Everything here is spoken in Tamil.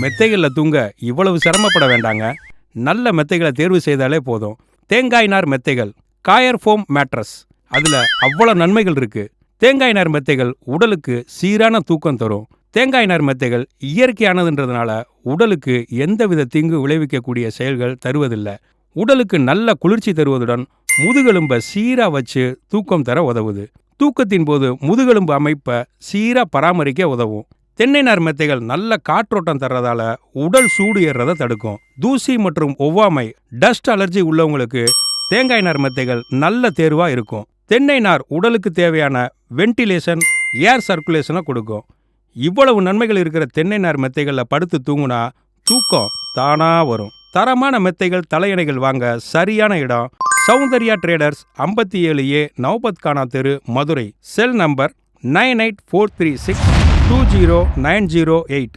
மெத்தைகளில் தூங்க இவ்வளவு சிரமப்பட வேண்டாங்க. நல்ல மெத்தைகளை தேர்வு செய்தாலே போதும். தேங்காய் நார் மெத்தைகள் காயர் ஃபோம் மேட்ரஸ். அதில் அவ்வளோ நன்மைகள் இருக்குது தேங்காய் நார் மெத்தைகள் உடலுக்கு சீரான தூக்கம் தரும். தேங்காய் நார் மெத்தைகள் இயற்கையானதுன்றதுனால உடலுக்கு எந்தவித தீங்கு விளைவிக்கக்கூடிய செயல்கள் தருவதில்லை. உடலுக்கு நல்ல குளிர்ச்சி தருவதுடன் முதுகெலும்பை சீராக வச்சு தூக்கம் தர உதவுது. தூக்கத்தின் போது முதுகெலும்பு அமைப்பை சீராக பராமரிக்க உதவும். தென்னை நார் மெத்தைகள் நல்ல காற்றோட்டம் தர்றதால உடல் சூடு ஏறுறதை தடுக்கும். தூசி மற்றும் ஒவ்வாமை டஸ்ட் அலர்ஜி உள்ளவங்களுக்கு தேங்காய் நார் மெத்தைகள் நல்ல தேர்வா இருக்கும். தென்னை நார் உடலுக்கு தேவையான வென்டிலேஷன் ஏர் சர்க்குலேஷனை கொடுக்கும். இவ்வளவு நன்மைகள் இருக்கிற தென்னை நார் மெத்தைகளில் படுத்து தூங்குனா தூக்கம் தானா வரும். தரமான மெத்தைகள் தலையணைகள் வாங்க சரியான இடம். சௌந்தர்யா ட்ரேடர்ஸ் ஐம்பத்தி ஏழு ஏ நவபத் கானா தெரு Madurai. Cell number nine eight four three six. Two zero nine zero eight